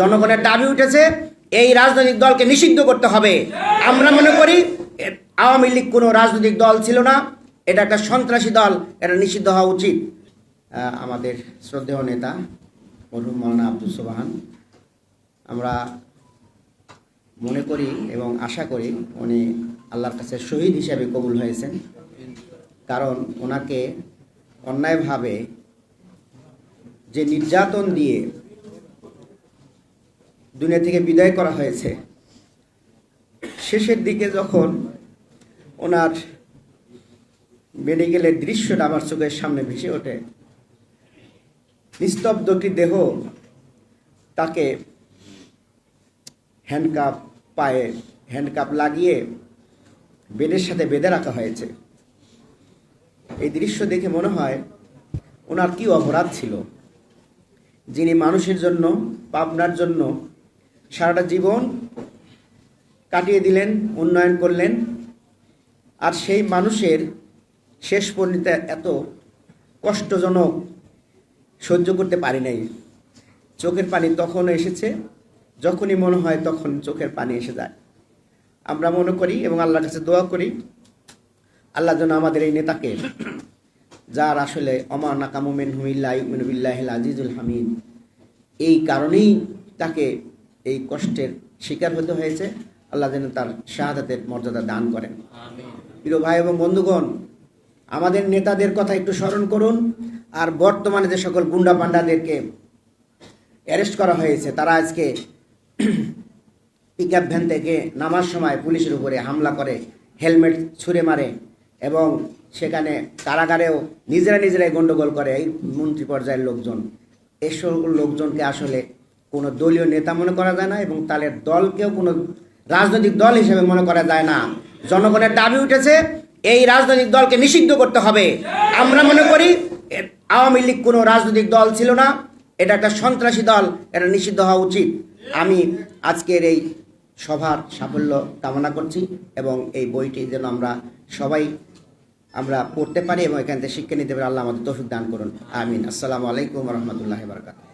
জনগণের দাবি উঠেছে, এই রাজনৈতিক দলকে নিষিদ্ধ করতে হবে। আমরা মনে করি আওয়ামী লীগ কোনো রাজনৈতিক দল ছিল না, এটা একটা সন্ত্রাসী দল, এটা নিষিদ্ধ হওয়া উচিত। আমাদের শ্রদ্ধেয় নেতা মরহুম মৌলানা আব্দুল সোবাহান, আমরা মনে করি এবং আশা করি উনি আল্লাহর কাছে শহীদ হিসাবে কবুল হয়েছেন। কারণ ওনাকে অন্যায়ভাবে যে নির্যাতন দিয়ে দুনিয়া থেকে বিদায় করা হয়েছে। শেষের দিকে যখন ওনার মেডিকেলের দৃশ্যটা আমার চোখের সামনে ভেসে ওঠে নিস্তব্ধটি দেহ তাকে হ্যান্ডকাপ পায়ে হ্যান্ডকাপ লাগিয়ে বেডের সাথে বেঁধে রাখা হয়েছে। এই দৃশ্য দেখে মনে হয় ওনার কি অপরাধ ছিল, যিনি মানুষের জন্য, পাবনার জন্য সারাটা জীবন কাটিয়ে দিলেন, উন্নয়ন করলেন। আর সেই মানুষের শেষ পরিণত এত কষ্টজনক সহ্য করতে পারি নাই। চোখের পানি তখন এসেছে, যখনই মনে হয় তখন চোখের পানি এসে যায়। আমরা মনে করি এবং আল্লাহর কাছে দোয়া করি, আল্লাহ যেন আমাদের এই নেতাকে, যার আসলে অমা নাকামুমেন হুমিল্লাহ ইউমিনুবিল্লাহিল আজিজুল হামিদ, এই কারণেই তাকে এই কষ্টের শিকার হতে হয়েছে। আল্লাহ যেন তার শাহাদাতের মর্যাদা দান করেন। প্রিয় ভাই এবং বন্ধুগণ আমাদের নেতাদের কথা একটু স্মরণ করুন। আর বর্তমানে যে সকল গুন্ডা পান্ডাদেরকে অ্যারেস্ট করা হয়েছে তারা আজকে পিক আপ ভ্যান থেকে নামার সময় পুলিশের উপরে হামলা করে হেলমেট ছুঁড়ে মারে এবং সেখানে কারাগারেও নিজেরা নিজেরাই গন্ডগোল করে। এই মন্ত্রী পর্যায়ের লোকজন এসব লোকজনকে আসলে কোনো দলীয় নেতা মনে করা যায় না এবং তাদের দলকেও কোনো রাজনৈতিক দল হিসেবে মনে করা যায় না। জনগণের দাবি উঠেছে, এই রাজনৈতিক দলকে নিষিদ্ধ করতে হবে। আমরা মনে করি আওয়ামী লীগ কোনো রাজনৈতিক দল ছিল না, এটা একটা সন্ত্রাসী দল, এটা নিষিদ্ধ হওয়া উচিত। আমি আজকের এই সভার সাফল্য কামনা করছি এবং এই বইটি যেন আমরা সবাই, আমরা পড়তে পারি এবং এখান থেকে শিক্ষা নিতে পারি। আল্লাহ আমাদের তৌফিক দান করুন। আমিন। আসসালামু আলাইকুম রহমতুল্লাহ বারকাত